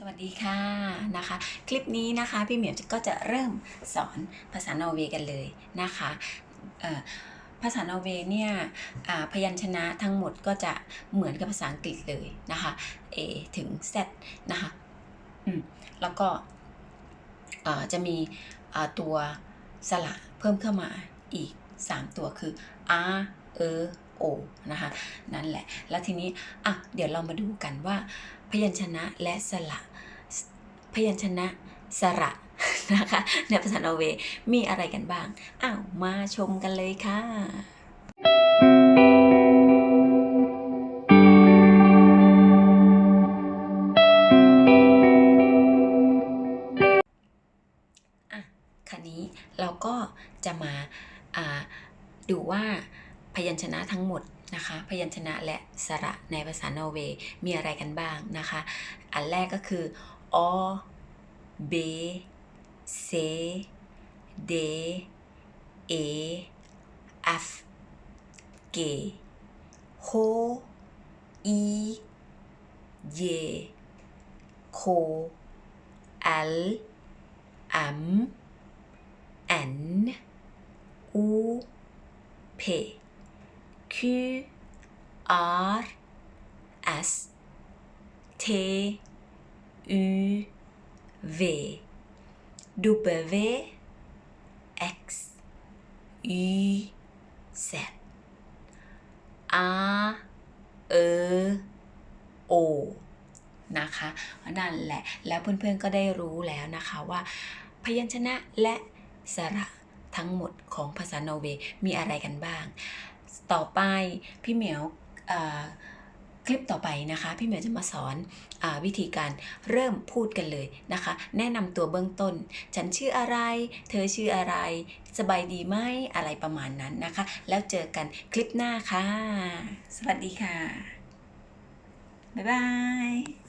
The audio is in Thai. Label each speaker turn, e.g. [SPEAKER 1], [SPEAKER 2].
[SPEAKER 1] สวัสดีค่ะนะคะ คลิปนี้นะคะพี่เหมียวก็จะเริ่มสอนภาษานอร์เวย์กันเลยนะคะภาษานอร์เวย์เนี่ยพยัญชนะทั้งหมดก็จะเหมือนกับภาษาอังกฤษเลยนะคะ A ถึง Z นะคะแล้วก็จะมีตัวสระเพิ่มเข้ามาอีก 3 ตัวคือ R เอ O นะคะนั่นแหละ แล้วทีนี้อะเดี๋ยวเรามาดูกันว่า พยัญชนะและสระพยัญชนะสระนะคะในภาษาโนเวย์มีอะไรกันบ้าง อ้าวมาชมกันเลยค่ะอะคันนี้เราก็จะมา ดูว่าพยัญชนะทั้งหมดนะคะ พยัญชนะและสระในภาษานอร์เวย์มีอะไรกันบ้างนะคะ อันแรกก็คืออเบเซเดเอฟเกโฮอีเยโคเอล M Q R S T U V W X Y Z R E O นะคะนั่นแหละแล้วเพื่อนๆก็ได้รู้แล้วนะคะว่า พยัญชนะและสระ ทั้งหมดของภาษานอร์เวย์มีอะไรกันบ้าง ต่อไปพี่เหมียวคลิปต่อไปนะคะ พี่เหมียวจะมาสอนอวิธีการเริ่มพูดกันเลยนะคะ แนะนำตัวเบื้องต้น ฉันชื่ออะไร เธอชื่ออะไร สบายดีไหมอะไรประมาณนั้นนะคะ แล้วเจอกันคลิปหน้าค่ะ สวัสดีค่ะ บ๊ายบาย